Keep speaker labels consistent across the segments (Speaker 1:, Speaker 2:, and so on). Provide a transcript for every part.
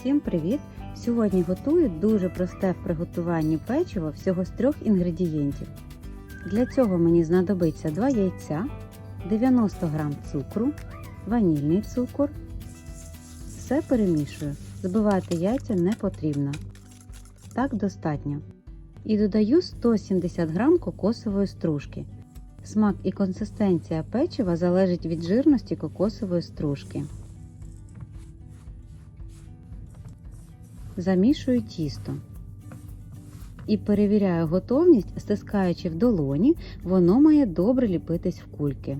Speaker 1: Всім привіт! Сьогодні готую дуже просте в приготуванні печиво всього з трьох інгредієнтів. Для цього мені знадобиться 2 яйця, 90 г цукру, ванільний цукор. Все перемішую. Збивати яйця не потрібно. Так достатньо. І додаю 170 г кокосової стружки. Смак і консистенція печива залежить від жирності кокосової стружки. Замішую тісто і перевіряю готовність, стискаючи в долоні, воно має добре ліпитись в кульки.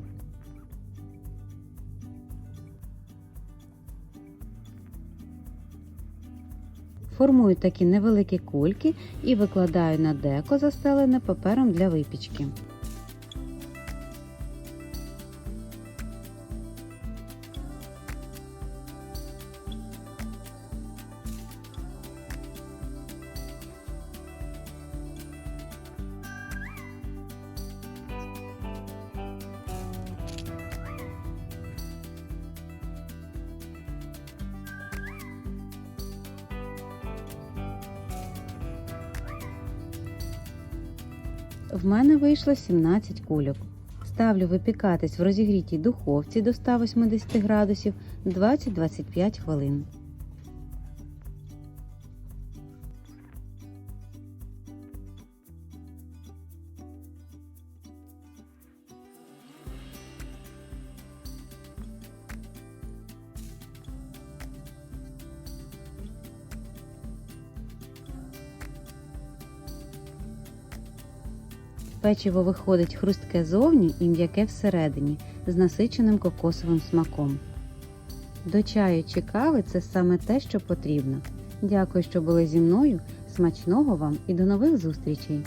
Speaker 1: Формую такі невеликі кульки і викладаю на деко, застелене папером для випічки. В мене вийшло 17 кульок. Ставлю випікатись в розігрітій духовці до 180 градусів 20-25 хвилин. Печиво виходить хрустке зовні і м'яке всередині з насиченим кокосовим смаком. До чаю чи кави це саме те, що потрібно. Дякую, що були зі мною. Смачного вам і до нових зустрічей!